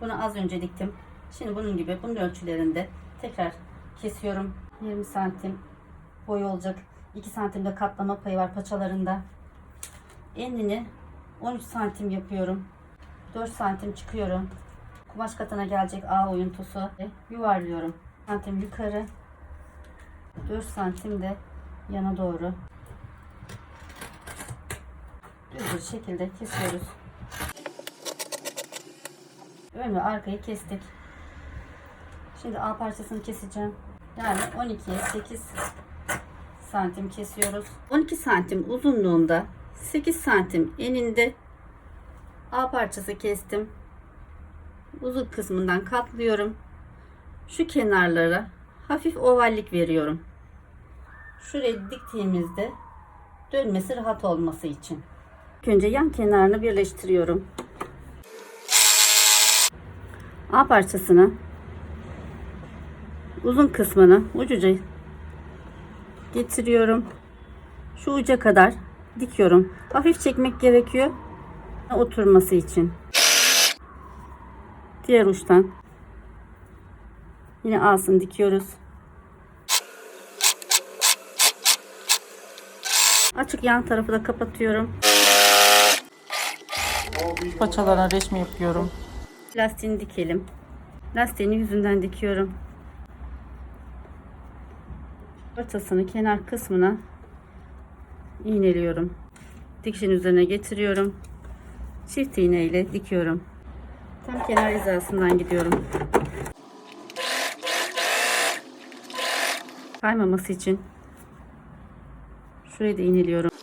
Bunu az önce diktim. Şimdi bunun gibi bunun ölçülerinde tekrar kesiyorum. 20 santim boy olacak. 2 santimde katlama payı var paçalarında. Enini 13 santim yapıyorum. 4 santim çıkıyorum. Kumaş katına gelecek A oyuntusu. Yuvarlıyorum. Santim yukarı. 4 santim de yana doğru. Düz bir şekilde kesiyoruz. Ön ve arkayı kestik. Şimdi A parçasını keseceğim. Yani 12'ye 8 santim kesiyoruz. 12 santim uzunluğunda 8 santim eninde A parçası kestim. Uzun kısmından katlıyorum. Şu kenarlara hafif ovallik veriyorum. Şurayı diktiğimizde dönmesi rahat olması için. Önce yan kenarını birleştiriyorum. A parçasını uzun kısmını ucuca getiriyorum. Şu uca kadar dikiyorum. Hafif çekmek gerekiyor oturması için. Diğer uçtan yine A'sını dikiyoruz. Açık yan tarafı da kapatıyorum. Paçalara resmi yapıyorum. Lastiğini dikelim. Lastiğini yüzünden dikiyorum. Ortasını kenar kısmına iğneliyorum. Dikişin üzerine getiriyorum. Çift iğne ile dikiyorum. Tam kenar hizasından gidiyorum. Kaymaması için şurayı da iğneliyorum.